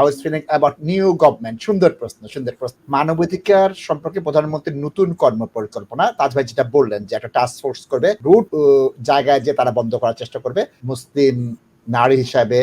How's feeling about new government সুন্দর প্রশ্ন সুন্দর প্রশ্ন। মানবাধিকার সম্পর্কে প্রধানমন্ত্রীর নতুন কর্ম পরিকল্পনা তাজ ভাই যেটা বললেন যে একটা টাস্ক ফোর্স করবে রুট জায়গায় যে তারা বন্ধ করার চেষ্টা করবে, মুসলিম নারী হিসাবে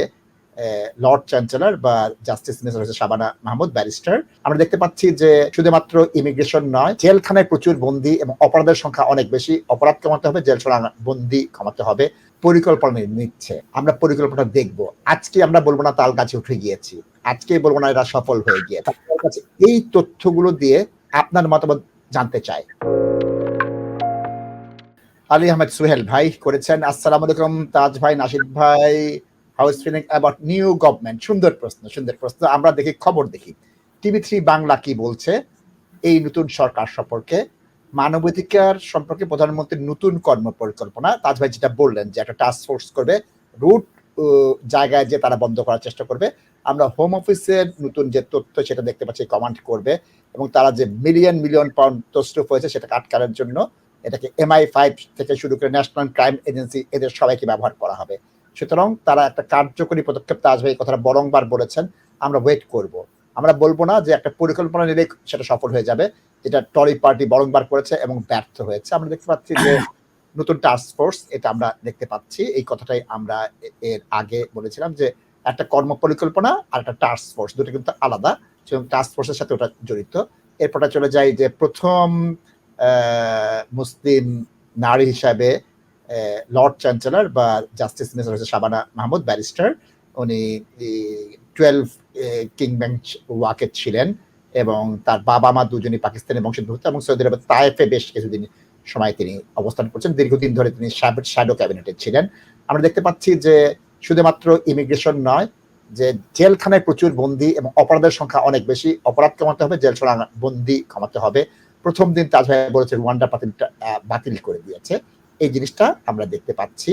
লর্ড চ্যান্সেলর বা জাস্টিস মিনিস্টার হচ্ছে শাবানা মাহমুদ ব্যারিস্টার আমরা দেখতে পাচ্ছি যে শুধুমাত্র ইমিগ্রেশন নয়, জেলখানায় প্রচুর বন্দী এবং অপরাধের সংখ্যা অনেক বেশি। অপরাধ কমাতে হবে জেল ছাড়া বন্দী কমাতে হবে। পরিকল্পনা নিচ্ছে। আমরা পরিকল্পনা দেখব। আজকে আমরা বলব না তাল কাছে উঠে গিয়েছি। আজকে বলব না এরা সফল হয়ে গিয়ে আপনার কাছে এই তথ্যগুলো দিয়ে আপনার মতামত জানতে চাই। আলী আহমেদ সুহেল ভাই করেছেন, আসসালাম আলাইকুম তাজ ভাই নাসিদ ভাই, how's feeling about new government. সুন্দর প্রশ্ন সুন্দর প্রশ্ন। আমরা দেখি, খবর দেখি। টিভি থ্রি বাংলা কি বলছে? এই নতুন সরকার সম্পর্কে মানবাধিকার সম্পর্কে প্রধানমন্ত্রীর নতুন কর্ম পরিকল্পনা তাজ ভাই যেটা বললেন যে একটা টাস্ক ফোর্স করবে রুট জায়গায় যে তারা বন্ধ করার চেষ্টা করবে। আমরা হোম অফিসের নতুন যে তথ্য সেটা দেখতে পাচ্ছি কমান্ড করবে এবং তারা যে মিলিয়ন মিলিয়ন পাউন্ড তসরুফ হয়েছে সেটাকে আটকানোর জন্য এটাকে এমআই ফাইভ থেকে শুরু করে ন্যাশনাল ক্রাইম এজেন্সি এদের সবাইকে ব্যবহার করা হবে। সুতরাং তারা একটা কার্যকরী পদক্ষেপ তাজ ভাই কথাটা বরংবার বলেছেন, আমরা ওয়েট করব। আমরা বলব না যে একটা পরিকল্পনা নিলে সেটা সফল হয়ে যাবে। যেটা টরি পার্টি বরংবার করেছে এবং ব্যর্থ হয়েছে। আমরা দেখতে পাচ্ছি যে নতুন টাস্ক ফোর্স এটা আমরা দেখতে পাচ্ছি। এই কথাটাই আমরা এর আগে বলেছিলাম যে একটা কর্ম পরিকল্পনা আর একটা টাস্ক ফোর্স দুটো কিন্তু আলাদা। এবং টাস্ক ফোর্সের সাথে ওটা জড়িত। এরপরটা চলে যায় যে প্রথম মুসলিম নারী হিসাবে লর্ড চ্যান্সেলর বা জাস্টিস মিনিস্টার হচ্ছে শাবানা মাহমুদ ব্যারিস্টার উনি টুয়েলভ কিং বেঞ্চ ওয়াকে ছিলেন এবং তার বাবা মা দুজনই পাকিস্তানি বংশোদ্ভূত এবং সৌদি আরবের তায়েফে বেশ কিছুদিন সময় তিনি অবস্থান করছেন। দীর্ঘদিন ধরে তিনি শ্যাডো ক্যাবিনেটে ছিলেন। আমরা দেখতে পাচ্ছি যে শুধুমাত্র ইমিগ্রেশন নয়, যে জেলখানায় প্রচুর বন্দি এবং অপরাধের সংখ্যা অনেক বেশি। অপরাধ কমাতে হবে জেল বন্দি কমাতে হবে। প্রথম দিন তাজ ভাই বলেছে রুয়ান্ডা বাতিলটা বাতিল করে দিয়েছে। এই জিনিসটা আমরা দেখতে পাচ্ছি।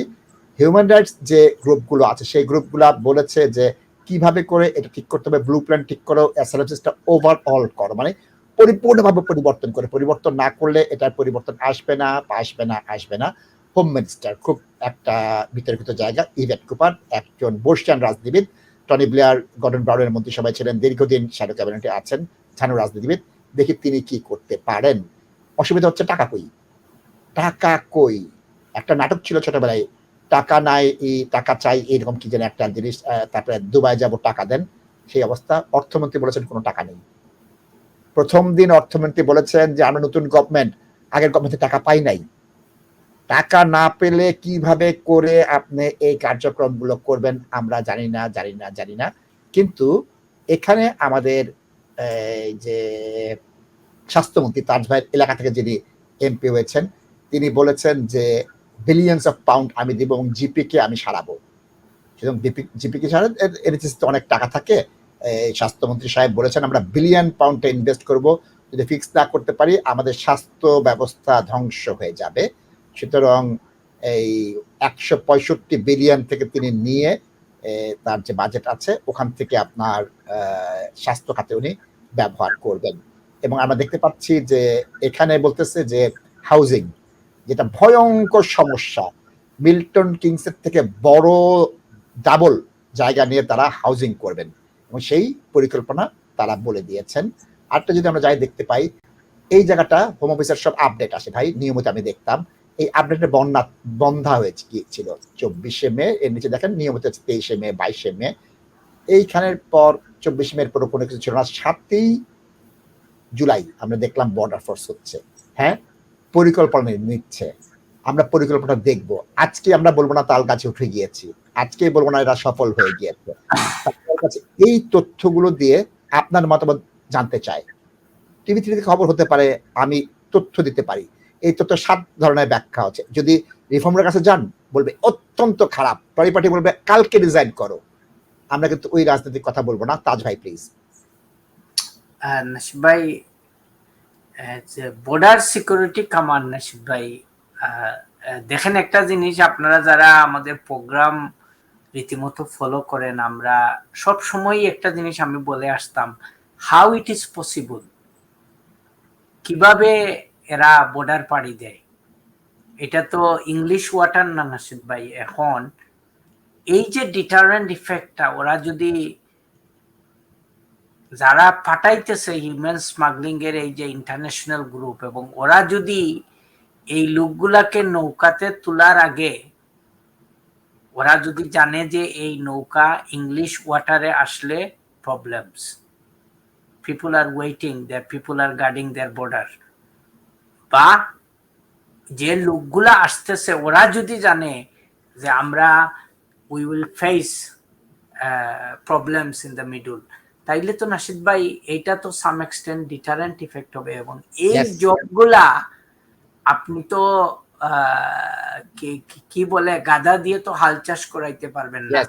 হিউম্যান রাইটস যে গ্রুপগুলো আছে, সেই গ্রুপগুলো বলেছে যে কীভাবে করে এটা ঠিক করতে হবে ব্লু প্ল্যান ঠিক করো অ্যাসালামসিসটা ওভারঅল করো মানে পরিপূর্ণভাবে পরিবর্তন করে। পরিবর্তন না করলে এটার পরিবর্তন আসবে না আসবে না আসবে না। হোম মিনিস্টার খুব একটা বিতর্কিত জায়গা। ইভেট কুপার একজন বর্ষিয়ান রাজনীতিবিদ। টনি ব্লেয়ার গর্ডন ব্রাউনের মন্ত্রিসভায় ছিলেন, দীর্ঘদিন শ্যাডো ক্যাবিনেটে আছেন ঝানু রাজনীতিবিদ। দেখি তিনি কি করতে পারেন। অসুবিধা হচ্ছে টাকা কই? টাকা কই? একটা নাটক ছিল ছোটবেলায় টাকা নাই এই টাকা চাই, এরকম কি যেন একটা জিনিস তারপরে দুবাই যাব, টাকা দেন, সেই অবস্থা। অর্থমন্ত্রী বলেছেন কোনো টাকা নেই। প্রথম দিন অর্থমন্ত্রী বলেছেন যে, আমরা নতুন গভর্নমেন্ট আগের গভর্নমেন্টে টাকা পাই নাই। টাকা না পেলে কীভাবে করে আপনি এই কার্যক্রমগুলো করবেন, আমরা জানি না জানি না জানি না। কিন্তু এখানে আমাদের যে স্বাস্থ্যমন্ত্রী তাজ ভাইয়ের এলাকা থেকে যিনি এমপি হয়েছেন, তিনি বলেছেন যে বিলিয়ন্স অফ পাউন্ড আমি দিব এবং জিপিকে আমি সারাবো। সুতরাং জিপিকে সারা এনএসএসতে অনেক টাকা থাকে। স্বাস্থ্যমন্ত্রী সাহেব বলেছেন, আমরা বিলিয়ন পাউন্ডে ইনভেস্ট করব। যদি ফিক্স না করতে পারি, আমাদের স্বাস্থ্য ব্যবস্থা ধ্বংস হয়ে যাবে। সুতরাং এই একশো পঁয়ষট্টি বিলিয়ন থেকে তিনি নিয়ে তার যে বাজেট আছে, ওখান থেকে আপনার স্বাস্থ্য খাতে উনি ব্যবহার করবেন। এবং আমরা দেখতে পাচ্ছি যে এখানে বলতেছে যে হাউজিং যেটা ভয়ঙ্কর সমস্যা। মিল্টন কিংসের থেকে বড় ডাবল জায়গা নিয়ে তারা হাউজিং করবেন। এবং সেই পরিকল্পনা তারা বলে দিয়েছেন। আরটা যদি আমরা যাই দেখতে পাই, এই জায়গাটা হোম অফিসের সব আপডেট আসে ভাই, নিয়মিত আমি দেখতাম। এই আপডেটের বন্যা, বন্ধা হয়েছে, গিয়েছিল চব্বিশে মে, এর নিচে দেখেন নিয়মিত হচ্ছে তেইশে মে, বাইশে মে। এইখানের পর চব্বিশে মের পরে কোনো কিছু ছিল না। সাতই জুলাই আমরা দেখলাম বর্ডার ফোর্স হচ্ছে। হ্যাঁ? পরিকল্পনা নিচ্ছে। আমরা পরিকল্পনা দেখব। আজকে আমরা বলব না তাল গাছে উঠে গিয়েছি। আজকে বলব না এরা সফল হয়ে গিয়েছে। এই তথ্যগুলো দিয়ে আপনার মতামত জানতে চাই। টিভি থ্রিতে খবর হতে পারে, আমি তথ্য দিতে পারি। এই তথ্য সাত ধরনের ব্যাখ্যা আছে। যদি রিফর্মের কাছে যান, বলবে অত্যন্ত খারাপ। পরিপাটি বলবে, কালকে রিজাইন করো। আমরা কিন্তু ওই রাজনৈতিক কথা বলব না। তাজ ভাই প্লিজ নাসিব ভাই বর্ডার সিকিউরিটি কমান্ড নাসিব ভাই দেখেন একটা জিনিস, আপনারা যারা আমাদের প্রোগ্রাম রীতিমতো ফলো করেন, আমরা সব সময় একটা জিনিস আমি বলে আসতাম হাউ ইট ইজ পসিবল কীভাবে এরা বর্ডার পাড়ি দেয়? এটা তো ইংলিশ ওয়াটার না নাসিদ ভাই, এখন। এই যে ডিটারেন্ট ইফেক্টটা ওরা যদি যারা পাঠাইতেছে হিউম্যান স্মাগলিং এর এই যে ইন্টারন্যাশনাল গ্রুপ এবং ওরা যদি এই লোকগুলাকে নৌকাতে তোলার আগে ওরা যদি জানে যে এই নৌকা ইংলিশ ওয়াটারে আসলে problems people are waiting there people are guarding their border বা যে লোকগুলা আসতেছে, ওরা যদি জানে যে আমরা we will face problems in the middle তাইলে তো নাসিদ ভাই এইটা তো সাম এক্সটেন্ট ডিটারেন্ট ইফেক্ট হবে এবং এই জবগুলা আপনি তো কি বলে গাদা দিয়ে তো হাল চাষ করাইতে পারবেন না।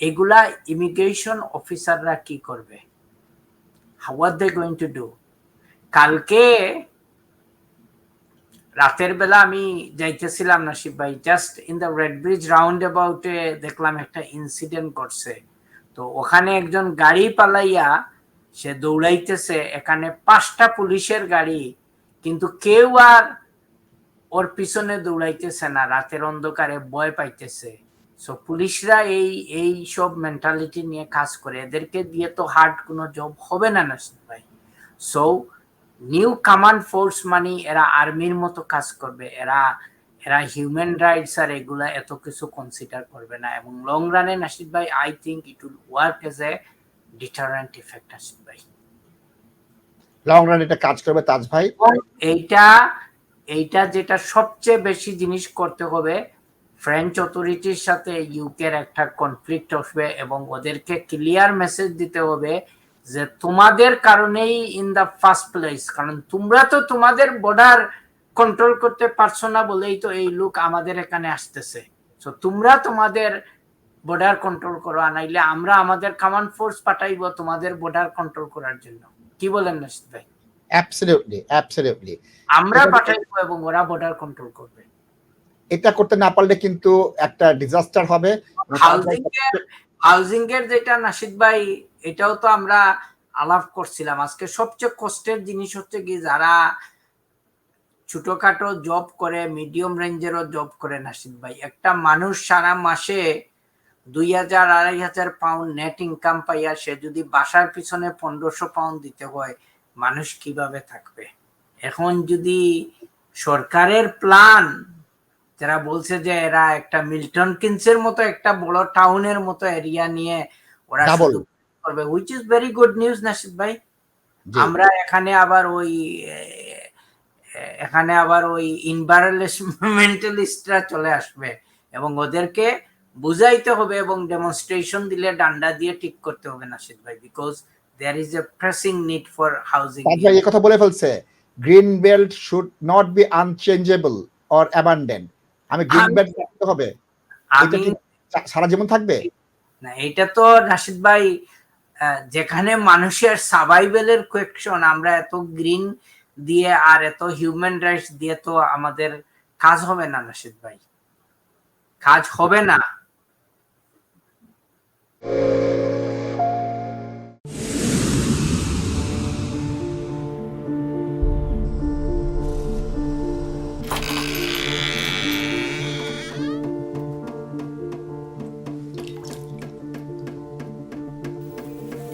এগুলা ইমিগ্রেশন অফিসাররা কি করবে? How are they going to do কালকে রাতের বেলা আমি যাইতেছিলাম নাসিব ভাই just in the red bridge round অ্যাবাউটে দেখলাম একটা ইনসিডেন্ট করছে তো ওখানে একজন গাড়ি পালাইয়া সে দৌড়াইতেছে, এখানে পাঁচটা পুলিশের গাড়ি, কিন্তু কেউ আর ওর পিছনে দৌড়াইতেছে না, রাতের অন্ধকারে ভয় পাইতেছে। সো পুলিশরা এই এই সব মেন্টালিটি নিয়ে কাজ করে। এদেরকে দিয়ে তো হার্ড কোনো জব হবে না, নাসির ভাই। সো নিউ কমান্ড ফোর্স মানে এরা আর্মির মতো কাজ করবে। এরা এরা হিউম্যান রাইটস আর এগুলা এত কিছু কনসিডার করবে না। এবং লং রানে নাসিদ ভাই I think it will work as a deterrent effect Nasid ভাই। লং রান এটা কাজ করবে তাজ ভাই? এইটা এইটা যেটা সবচেয়ে বেশি জিনিস করতে হবে ফ্রেঞ্চ অথরিটির সাথে ইউকের একটা কনফ্লিক্ট আসবে এবং ওদেরকে ক্লিয়ার মেসেজ দিতে হবে যে তোমাদের কারণেই ইন দা ফার্স্ট প্লেস কারণ তোমরা তো তোমাদের বর্ডার কন্ট্রোল করতে পারছ না বলেই তো এই লোক আমাদের এখানে আসতেছে। তো তোমরা তোমাদের বর্ডার কন্ট্রোল করো আর নাইলে আমরা আমাদের কমান্ড ফোর্স পাঠাইবো তোমাদের বর্ডার কন্ট্রোল করার জন্য। কি বলেন নাসিদ ভাই? অ্যাবসলিউটলি অ্যাবসলিউটলি আমরা পাঠাইবো এবং ওরা বর্ডার কন্ট্রোল করবে। এটা করতে না পারলে কিন্তু একটা ডিজাস্টার হবে। হাউজিং এর যেটা নাসিদ ভাই এটাও তো আমরা আলাপ করছিলাম। আজকে সবচেয়ে কষ্টের জিনিস হচ্ছে কি যারা ছোটখাটো জব করে মিডিয়াম রেঞ্জেরও জব করে নাসিদ ভাই। একটা মানুষ সারা মাসে দুই হাজার আড়াই হাজার পাউন্ড নেট ইনকাম পাইয়া সে যদি বাসার পিছনে পনেরোশো পাউন্ড দিতে হয় মানুষ কীভাবে থাকবে? এখন যদি সরকারের প্ল্যান যারা বলছে যে এরা একটা মিল্টন কিনসের মতো একটা বড় টাউনের মতো এরিয়া নিয়ে ওরা করবে which is very good news Nasid ভাই। আমরা এখানে আবার ওই এখানে আবার ওই ইনভারমেন্টালিস্টরা চলে আসবে এবং ওদেরকে বুঝাইতে হবে এবং ডেমনস্ট্রেশন দিলে ডান্ডা দিয়ে ঠিক করতে হবে নাসিদ ভাই because there is a pressing need for housing ভাই এই কথা বলে ফেলছে। Green belt should not be unchangeable or abandoned আমি গ্রিন বেল্ট রাখতে হবে। আমি সারা জীবন থাকবে? না এটা তো নাশিদ ভাই যেখানে মানুষের সার্ভাইভেলের কোয়েকশন আমরা এত গ্রিন দিয়ে আর এত হিউম্যান রাইটস দিয়ে তো আমাদের কাজ হবে না, নাসিদ ভাই। কাজ হবে না।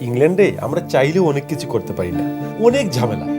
ইংল্যান্ডে আমরা চাইলেও অনেক কিছু করতে পারি না। অনেক ঝামেলা।